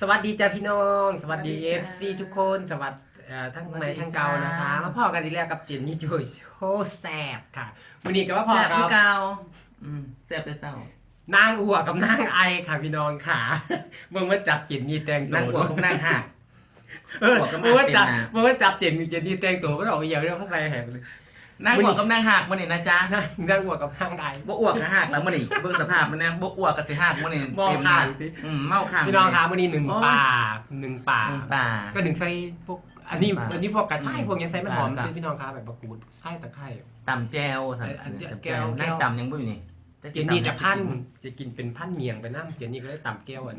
สวัสดีจ้าพี่น้อง สวัสดีสวัสดีเอจ้า ฟซีทุกคนสวัสดีเอ่อทั้งสวัสในดีทั้งเก่าจ้านนะคะมาพ่อกันอีกแล้วกับเจนนี่โจยโชแซบค่ะวันนี้ก็ว่าพ่อแซ่บกัคือบเก่าอืมแซ่บแต่เศร้านางอัวกับนางไอค่ะพี่น้องค่ะเมื่อมาจับเจนนี่แต่งตัวนั่งกวดกับนั่งหักเอออัวกับเมื่อมาจับเป็นนะ เมื่อมาจับเจนนี่เจนนี่แต่งตัวไม่ออกอีกอย่างเรื่องพระไตรแหกเลย นั่งกวดกับนั่งหักมันนี่นะจ๊ะนางนางอัวกับนางไอบ่อ้วกก็หักแล้วมันนี่เบิ่งสภาพมันนะบ่อ้วกก็สิหักมันนี่เมาเต็มข้างหน้สิอืมเมาข้างพี่น้องคะวันนี้หนึ่งโอ้ยป่าหนึ่งป่าหนึ่งป่าก็หนึ่งใส่พวกอันนี้ป่าอันนี้พวกกระชายอืมพวกยังใส่มันหอมป่าซื้อพี่น้องคะแบบมะกรูดไข่ตะไคร้ตำแจวสั่นเอออันเดียวตำแก้แจววแก้วนั่งตำยังบ่อยู่นี่เจนนี่จะพันจะกินเป็นพันเมียงไปน้ำเจนนี่ก็เลยต่ำแก้วอัน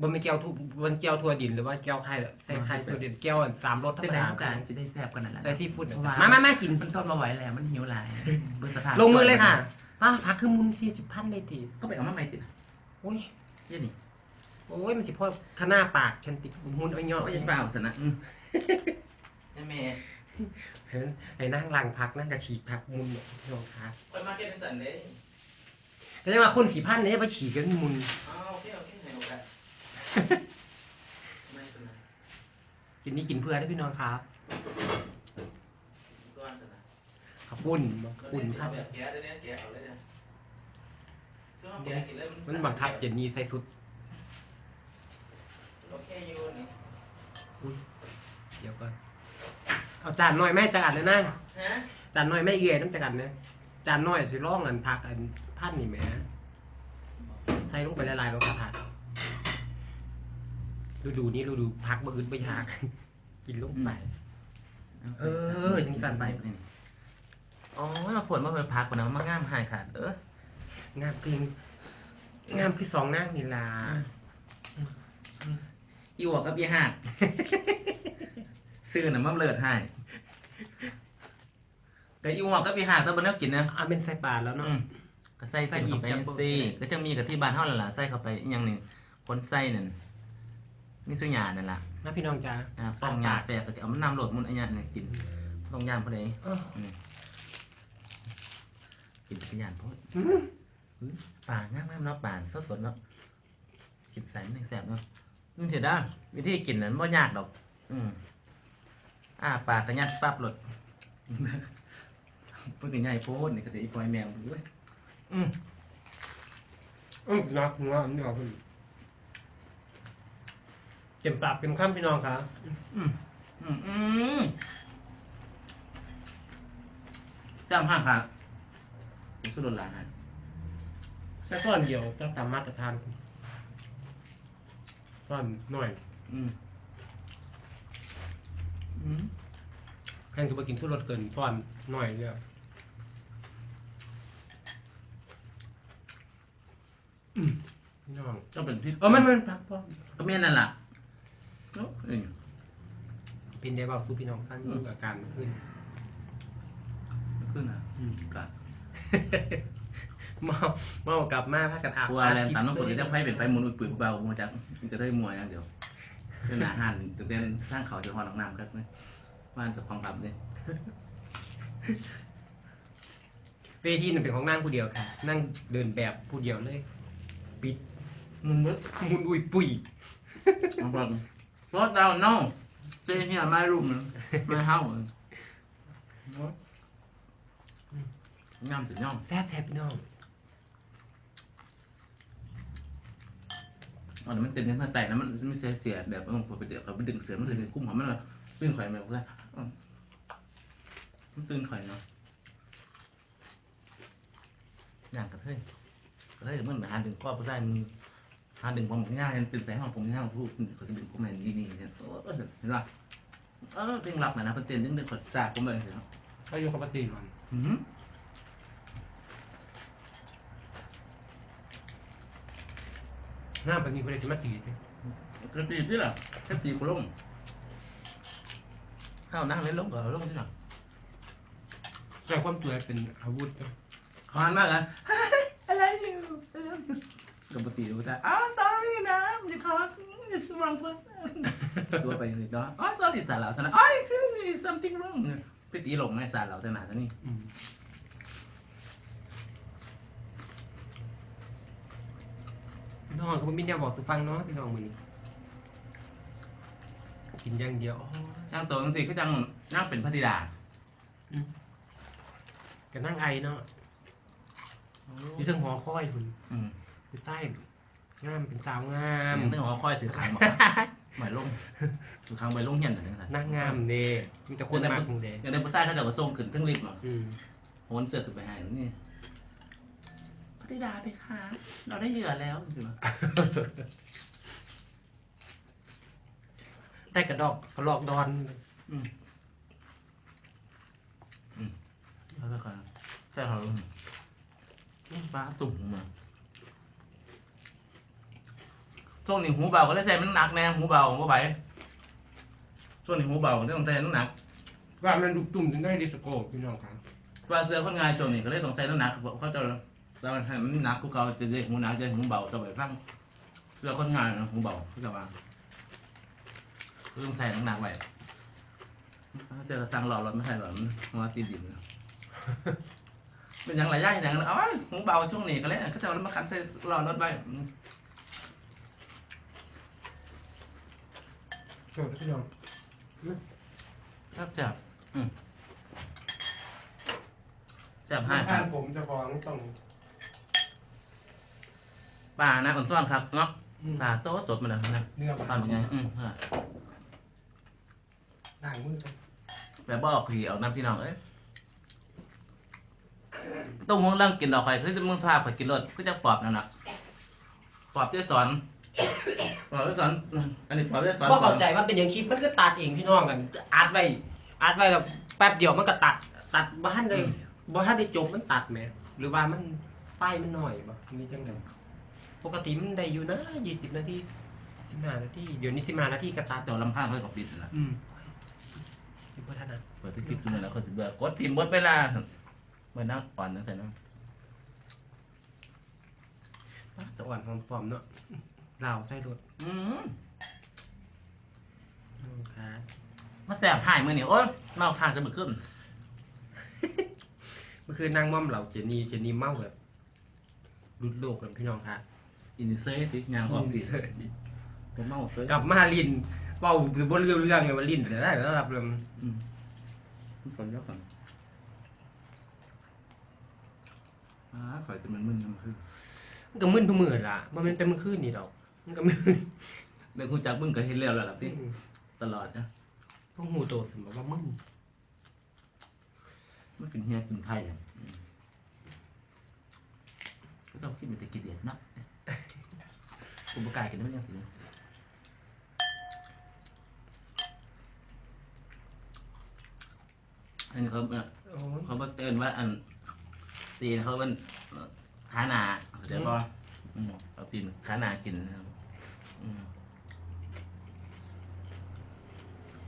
บนไม่แก้วทุบนแก้วทั่วดินหรือว่าแก้วไข่ใส่ไข่ทั่วดินแก้วอันสามรสธรจะรมได้ดาโอกาสสิได้แซ่บกันนั่นแหละใส่ซีฟู้ดเพราะว่ามามามากิน มันทนมาไหวแล้วมันหิวหลายเบิ่งสภาพลงมือเลยค่ะอ้าวพักคือมุนสี่สิบพันเลยทีก็ไปเอามาใหม่ติโอ้ยเยี่ยนี่โอ้ยมันสิพ่อข้างหน้าปากฉันติดมุนเอาเงาะก็ยังเปล่าสนะอืมแม่เห็นไอ้นั่งลังพักนั่งกระฉีกพักมุนเนี่ยพี่น้องคะไปมาเก็ตสันเด้แต่จะมาคนสี่พันเนี่ยไปฉีกกันมุนอ้าวโอเคโอเคให้โอกาส ไม่เป็นไรกินนี่กินเพื่อได้พี่น้องครับก้อนสนะขับปุ่นปุ่นคพัรันแบบแกะได้เนี่ยแกะเอาเลยเนี่ยก็แกะกินเลยมันบังคับเจนนี่ใส่สุด โอเคอยู่นี่เดี๋ยวก่อนเอาจานน้อยแม่จักอันเลยนะฮะจานน้อยแม่เอื่อยน้ำจักอันเนี่ยจานน้อยสิร่องอันผักอันพันนี่แหม่ใส่ลงไปละลายๆแล้วกระผัก ดูดูๆนี่ดูดูๆพักบ่อึดบ่อยากกินลงไป เออยังสั่นไปนี่อ๋อมาผลมาไปพักก่อนนะมันง่ามหายขาดเอองามพิงงามพี่สองนางนี่ล่ะอีหัวกับอีหักซื้อน่ะมันเลิศให้แต่อีหัวกับอีหักต้องเป็นแนวกินนะอาเป็นใส่ปลาแล้วอืเนาะมก็ใส่เส้นเข้าไปใส่อีกครับสิก็จะมีกับที่บ้านเฮานั่นล่ะใส่เข้าไปอีกอย่างหนึงคนใส่นั่น มีสุญญานั่นล่ะนะพี่น้องจ้าอ่าป้องยาแฝกก็จะเอามันนำโหลดมันอันเนี้ยเนี่ยกินต้องยานพอดีเออกินขยันโพดป่าง่ายๆเนาะป่าสดสดๆเนาะกินใส่ไม่แสบเนาะนี่เถอะด้าวิธีกินนั้นไม่ยากดอก อืมอ่าปากกระยัดปั๊บหลดเพิ่งกินใหญ่โพดนี่ก็จะอีปล่อยแมวดูเว้ยอืม อือนักนัวนี่เอาขึ้น เต็มปากเต็มคำพี่น้องครับอืมอืมจ้างห้าขาดผมสุดหลานฮะแค่ก้อนเดียวก็ตามมาตรฐานก้อนหน่อยอืมอืมแห้งก็ไปกินทุรสเกินก้อนหน่อยเนี่ยอืมพี่น้องก็เป็นพิษเออมันมันพักพ่อก็เมียนนั่นแหละ เนาะอืมเป็นได้เบาสู้พี่น้องฟังดูอาการขึ้น ขึ้นอะอืมกัดเมาเมากลับมาพากันอาบกลัวอะไรตามน้องกดที่ได้ไพ่เป็นไพ่มุนอุดปุ๋ยเบาๆมาจากมันจะได้มัวอย่างเดียวคือหนาหันตื่นเต้นสร้างเขาจะหอน้องน้ำครับเนี่ยบ้านจะคลองตับเนี่ยเวทีนั่นเป็นของนั่งผู้เดียวค่ะ นั่งเดินแบบผู้เดียวเลย ปิดมุนมึกมุนอุยปุยน้องบอล รถดาวน้องเจ๊เฮียไม่รุ่มเลยไม่เฮ้าเลยงามสุดยอดแซ่บแซ่บพี่น้อง อ๋อเดี๋ยวมันตื่นขึ้นมาแต่นะมันไม่เสียเสียแบบมันพอไปเดี๋ยวเขาไปดึงเสือมันเลยกุ้มหัวมันเลยตื่นข่อยแบบว่ามันตื่นข่อยเนาะอย่างกระเทยกระเทยมันเหมือนหาดึงข้อผู้ชายมึง หาดึงความง่ายตื่นแต่ห้องผมง่ายพูดเขาจะดึงข้อมันนี่นี่เนี่ยเห็นป่ะเออเพลงรักนะนะเป็นเต้นดึงดึงขดสากผมเลยเนาะอายุเขาปฏิมันอืมหน้าปฏิคนเดียวจะมาตีสิกระตีที่ล่ะแค่ตีกูลงข้าวนั่งเล่นลงก่อนลงที่ไหนใจความตัวเป็นอาวุธนะคอนมากอะอะไรอยู่กับ ปกติดูแต่อ้าว sorry นะ because it's wrong person ตัวไปเลยเนาะอ๋อ sorry สารเหล่าสนะอ๋อ excuse me something wrong ไปตีหลงในสารเหล่าสนาซะนี่อืมน้องเขาไม่มีแนวบอกสุฟังเนาะพี่น้องมือนี้กินอย่างเดียวโอ้ยนั่งตัวจังซี่คือจังนั่งเป็นพระธิดาก็นั่งไอเนาะอยู่เทิงหอคอยคุณอืม คือไส้งามเป็นสาวงามยังต้องหอคอยถือขังบอกหมายลงถือขังไปลงเฮียนแต่จังซั่นนั่งงามเด้มีแต่คนมากเด้ยังได้ผู้ชายเขาเจะก็ส่งขึ้นเครื่องลิฟต์เนาะอืมโหนเสือขึ้นไปให้นี่พระธิดาไปค่ะเราได้เหยื่อแล้วจริงๆได้กระดอกกระลอกดอนแล้วก็ใช่ครับปลาตุ่มมา ช่วงนี้หูเบาก็เลยใส่มันหนักแน่หูเบาหูไหวช่วงนี้หูเบาก็เลยต้องใส่น้ำหนักว่ามันดุตุ่มจนได้ดิสโก้พี่น้องครับปลาเสือคนงานช่วงนี้ก็เลยต้องใส่น้ำหนักเพราะเขาจะเราให้มันหนักกูเขาจะได้หูหนักจะหูเบาจะไปฟังเสือคนงานนะหูเบาเขาจะว่าคือต้องใส่น้ำหนักไว้ถ้าเจอสั่งหล่อรถไม่ใช่หรอกมันมาตีดินเป็นอย่างไรย่ายอย่างไรเอ้ยหูเบาช่วงนี้ก็เลยเขาจะมาขันใส่หล่อรถไว้ อืมโอ้พี่น้องครับจับอืมจับให้คข้ารับงผมจะฟ้องต้องป่านะอ่อนซ่อนครับเนาะอืมป่าโซ่จดมาแล้วนะเนื้อตอนเป็นไงอืมฮะด่างมือกันแบบบอกขี่เอาน้ำพี่น้องเอ้ยต้องห่วงเรื่องกินดอกไข่คือจะมึงทราบข่อยกินรสก็จะปอบนั่นนะปอบเจ๊สอน ปอบเจ๊สอนอันนี้ปอบเจ๊สอนพอเข้าใจว่าเป็นอย่างคลิปมันก็ตัดเองพี่น้องกันอัดไว้อัดไว้แล้วแป๊บเดียวมันก็ตัด ตัดบ้านเลยบ้านได้จบมันตัดไหมหรือว่ามันไฟมันหน่อยบ่มีจังไดปกติมันได้อยู่นะยี่สิบนาทีสิบห้านาทีเดี๋ยวนี้สิบห้านาทีก็ตัดเจ้าลำข้างเพื่อกับปิดนะอืมสิบพัฒนาเปิดที่คลิปซุนแล้วเขาสิเบื่อกดทีมบดเวลาเมื่อนักอ่อนนั่นใส่เนาะสวรรค์หอมปลอมเนาะ ลาวไส้รถอืมลูกค้ามาแสบหายมือนี่โอ้ยเมาข้างจะมือขึ้นเมื่อคืนนั่งม่อมเหล่าเจนี่เจนี่เมาแบบรุดโลกเลยพี่น้องค่ะอินเซติยางออกดิผมเมาเซยกลับมาลินเป่าหรือบนเรื่องเรื่องไงว่าลินแต่ได้แล้วรับเรื่องอืมก่อนแล้วก่อนอ่าข่อยจะมันมึนมันคือมันก็มึนทุกมือล่ะมันเป็นแต่มันขึ้นนี่ดอก มันก็มึนเรื่องคุณจักมึงก็เห็นแล้วแล้วล่ะพี่ตลอดนะต้องหูโตสมบอกว่ามึนมันเป็นเฮียเป็นไทยอะอืมก็ต้องคิดมันจะกินเดียดเนาะผมประกาศกันได้ไหมยังสิอันนี้เขาเนี่ยโอ้ยเขาบอกเตือนว่าอันตีนเขาเป็นเอ่อขาหนาเข้าใจป่ะอืมเอาตีนขาหนากินนะครับ อืม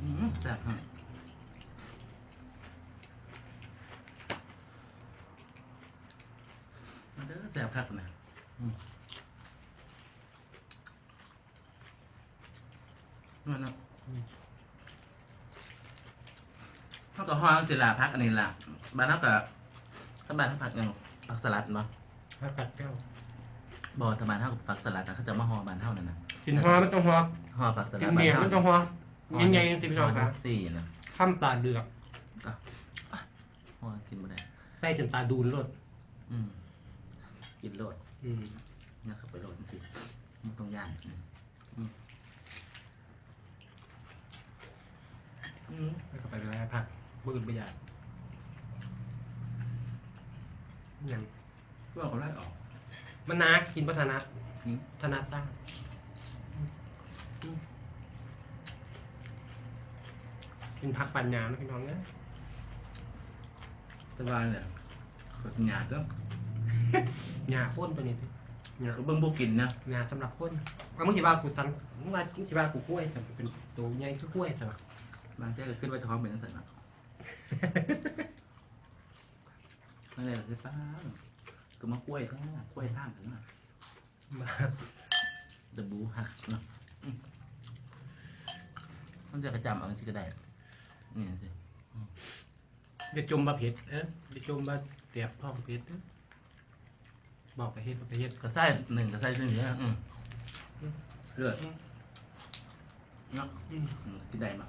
อืมแซ่บฮะมาเด้อแซ่บคักนะอืมนั่นนะเขาก็ห้องศิลาพักอันนี้ล่ะบ้านเขาก็ถ้าบ้านเขาผักอย่างผักสลัดมั้มากัดแก้วบอทำบ้านเท่ากับผักสลัดแต่เขาจะมาห่อบ้านเท่านั่นนะ กินฮอมันต้องฮอห่อผักสลักิดนเมียมันต้องฮอยังไงสิพี่น้องครับสี่นะข้ามตาเดือกห่อกินมาได้ใส่จนตาดูนรดอืมกินโลดอืมนะครับไปโลดสิมันต้องย่างอืมอืมอืมแล้วก็ไปเลยผักบืนไปใหญ่อย่างก็เอาไล่ออกมันนากินพัฒนาอืม ธนาสร้าง กินผักปัญญานะพี่น้องเนี่ยสบายเนี่ยก็สัญญาก็หญ้าข้นตัวนี้พี่หญ้าก็เบิ่งบุกินนะหญ้าสำหรับข้นเอามึงสิว่ากูสันมึงว่ามึงสิว่ากูกล้วยแต่เป็นตัวใหญ่คือกล้วยใช่ปะบางทีก็ขึ้นว่าจะท้องเป็นนักสัตว์นะนั่นแหละคือป้าก็มากล้วยท่ากล้วยท่ามถึงนะมาเดบูหักเนาะอืมมันจะกระจำเอาสิก็ได้นี่สิ เดี๋ยวจมบะเผ็ดเอ๊ะเดี๋ยวจมบะเสียบท้องเผ็ดเอ๊ะบอกไปเฮ็ดบอกไปเฮ็ด กระไส้หนึ่งกระไส้ซึ่งเนี้ยอืม เลือดเนาะอืมอืมกินได้มา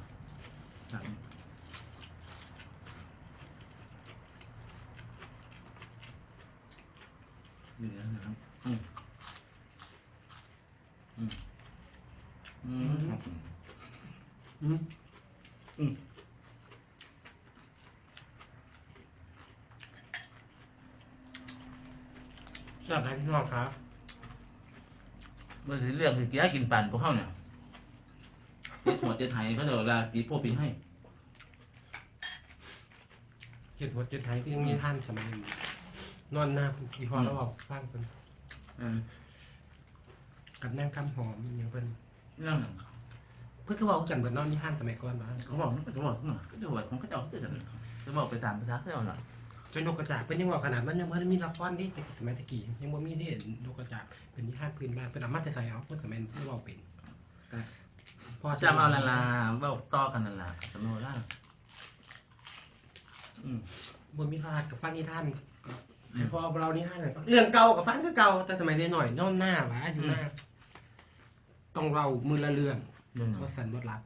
ครับนี่นะครับอืมอืมอืมครับอืมอืม บไหมพี่น้องครับเมื่อสิเรื่องคือกี้กินปั่นพวกเขาเนี่ยเจ็ดหัวเจ็ดไหเขาเดี๋ยวเวลาปีโป้ปีให้เจ็ดหัวเจ็ดไทยที่ยังมีท่านสมัยนี้นอนหน้าคุณพี่พอแล้วบอกฟังเพิ่นอืมกับนั่งคำหอมอย่างเพิ่นเรื่องเพิ่นก็บอกกันเบิดนอนมีท่านสมัยก่อนบ้างเขาบอกเขาบอกเขาจะบอกของเขาจะเอาเสื้อกันจะบอกไปตามภาษาเขาจะเอาหน่อย จนนกกระจาบเป็นยังบอกขนาดมันยังมันมีละครดิแต่สมัยตะกี้ยังบ่มีที่นกกระจาบเป็นนิทานพื้นบ้านเป็นอามาแต่ใส่เอาเพิ่นก็แม่นบ่เว้าเป็นพอจำเอาละลาบอกต่อกันละลาสนุกละอืมบ่มีพาดกับฟังนิทานให้พอเรานิทานให้ฟังเรื่องเก่ากับฟังคือเก่าแต่สมัยเด็กหน่อยนอนหน้าหวาอยู่หน้าต้องเรามือละเรื่องเรื่องก็สั่นบดรับ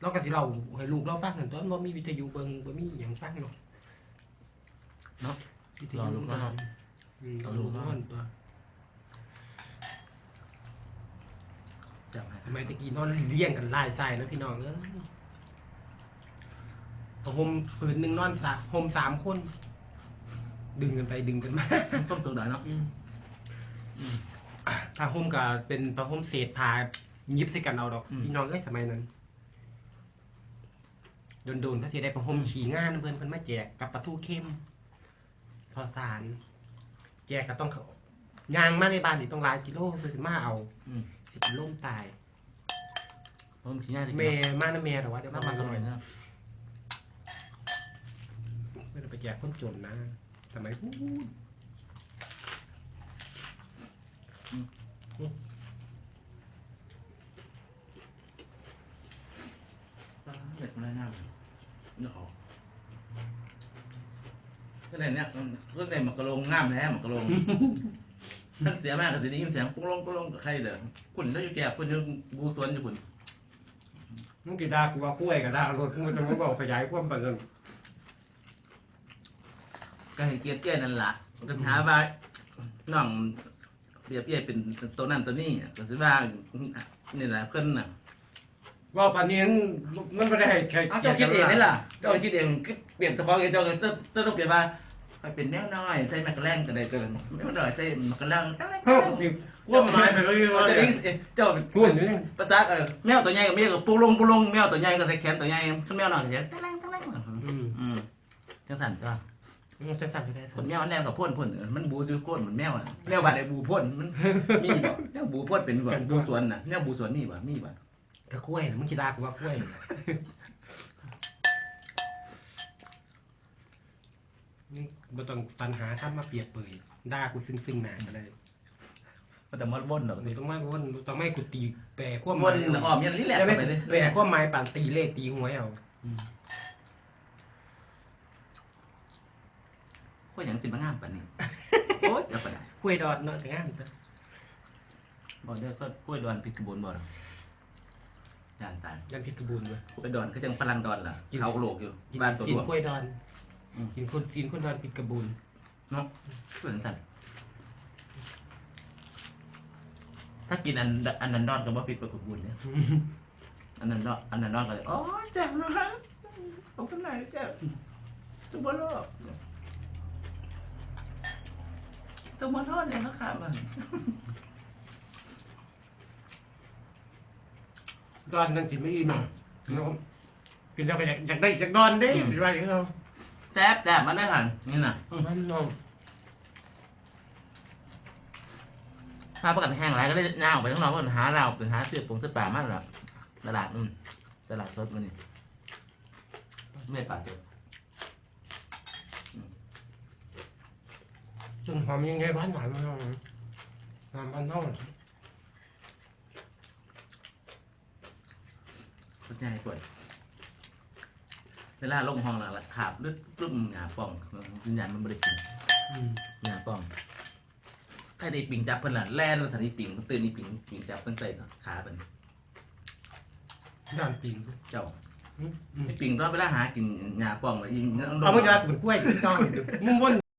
เราก็สิเราให้ลูกเราฟังกันตอนบ่มีวิทยุเบิ่งบ่มีหยังฟังหรอก เนาะวิทยุรอลูกนอนอืมรรออลูลูกกนนออนนตัวจำให้สมัยตะกี้นอนเลี้ยงกันหลายสายแล้วพี่น้องเอ้ยพอห่มผืนหนึงนอนสามห่มสามคน ดึงกันไปดึงกันมาต้มตัวได้เนาะผ้าห่มก็เป็นผ้าห่มเศษผ้ายิบใส่กันเอาดอกอืมพี่น้องเอ้ยสมัยนั้นโดนๆเขาสิได้ผ้าห่มขี่งานเพิ่นเพิ่นมาแจกกับปลาทูเข้ม พอสารแจกก็ต้องเขายางมาในบ้านนี่ต้องหลายกิโลสิมาเอาอืม สิเป็นล่มตาย ผมขี้หน้าจะแม่มานะแม่แต่ว่าเดี๋ยวน้ำมามันหก็น่หอน่อยยนะไม่ได้ไปแจกคนจนนะสมัยพูดเด็กมันได้หน้าเนาะ ก็เลยเนี่ยก็เลยหมักกระโลงง่ามแล้วหมักกระโลงท่านเสียมากก็สิได้ยินเสียงปุ้งลงปุ้งลงกับใครเด้อคุณเจ้าอยู่แก่คุณอยู่บูสวนอยู่คุณมึงกี่ดากูว่าคุ้ยกับดารถมึงจะมึงบอกขยายความไปเงินก็ให้เกียรติเจ้นั่นล่ะก็หาว่าน้องเปรียบเทียบเป็นตัวนั้นตัวนี้ก็สิว่านี่แหละเพิ่นน่ะ ว่าป่านนี้มันไม่ได้ใครเอาเจ้าคิดเองนี่ล่ะเจ้าคิดเองคิดเปลี่ยนเฉพาะเองเจ้าก็ต้องต้องเปลี่ยนว่าไปเป็นแนวน้อยใส่แมกกาแลงก็ได้เกินแนวน้อยใส่แมกกาแลงตั้งเฮ้ยติว่าหมายไปเลยว่าเจ้าจะนี้เจ้าพูดนี่ภาษาเออแมวตัวใหญ่กับแมวกับปูลงปูลงแมวตัวใหญ่ก็ใส่แขนตัวใหญ่ขึ้นแมวหน่อยก็ใส่ตั้งแรงตั้งแรงอืมอืมจังสั่นจ้ะมันจะสั่นก็ได้คสั่นนแมวแรงกับพ่นพ่นมันบูซื้อก้นเหมือนแมวอะแมวบาดไอ้บูพ่นมันมีบ่แมวบูพ่นเป็นบ่บูสวนน่ะแมวบูสวนมีบ่มีบ่ ก็กล้วยนะมึงกี่ดากูว่าคุ้ยนี่บ่ต้องปัญหาทำมาเปรียบเปรยด่ากูซึ้งซึ้งๆหนาก็ได้มันแต่มันวนดอกหนูต้องไม่วนต้องไม่กูตีแปรควบวนออมยันลิแหละจะไม่ไปเลยแปรควบไม้ปั่นตีเลขตีหวยเอาข้อยหยังสิมางามปานนี้โอ๊ยจะไปไหนคุ้ยดอดเนาะแต่งานแต่บ่เด้อก็กล้วยดอนพิกระบวนบ่ดอก ย่านตายยันพิษบูรณ์เลยกล้วยดอนก็จังพลังดอนล่ะกินเขาโลกอยู่กินบ้านตัวกิรนวมกล้วยดอนอืมกินคนกินคนดอนผิดกระบุนเนาะเพื่อนสั่นถ้ากินอันอันนั้นดอนก็บ่ผิดกว่ากระบุญเนี่ยอันนั้นดอนอันนั้นดอนก็เลยโอ้ยแซ่บนะเอาคนไหนแซ่บจุบโลกจุบโลกเนี่ยนะครับมัน ดอนนั่งกินไม่อิ่มเนาะกินแล้วก็อยากอยากได้อยากดอนเด้หรือว่าอย่างเงี้ยแซ่บแซ่บมันได้ทันนี่น่ะมันนมถ้าประกันแห้งไรก็ได้ย่างออกไปข้างนอกเพื่อนหาเราเป็นหาเสื้อปงเสื้อป่ามากละตลาดอืมตลาดสดมันนี่ไม่ป่าเจอจนหอมยังไงบ้านหวานมันเอาหอมบ้านนอ กเข้าใจก่อนเวลาลงห้องน่ะขาบลึกปึ้มหยาป่องวิญญาณมันบริกินอืมหยาป่องใครได้ปิงจับเพิ่นล่ะแล่นสถานีปิงเพิ่นตื่นนี่ปิงปิงจับเพิ่นใส่ขาเพิ่นด้านปิงเจ้าอืมอืมไอ้ปิงตอนเวลาหากินหญ้าป้องไว้อีเอามึงจะว่ากูเป็นกล้วยอยู่ที่ต้องมึงวน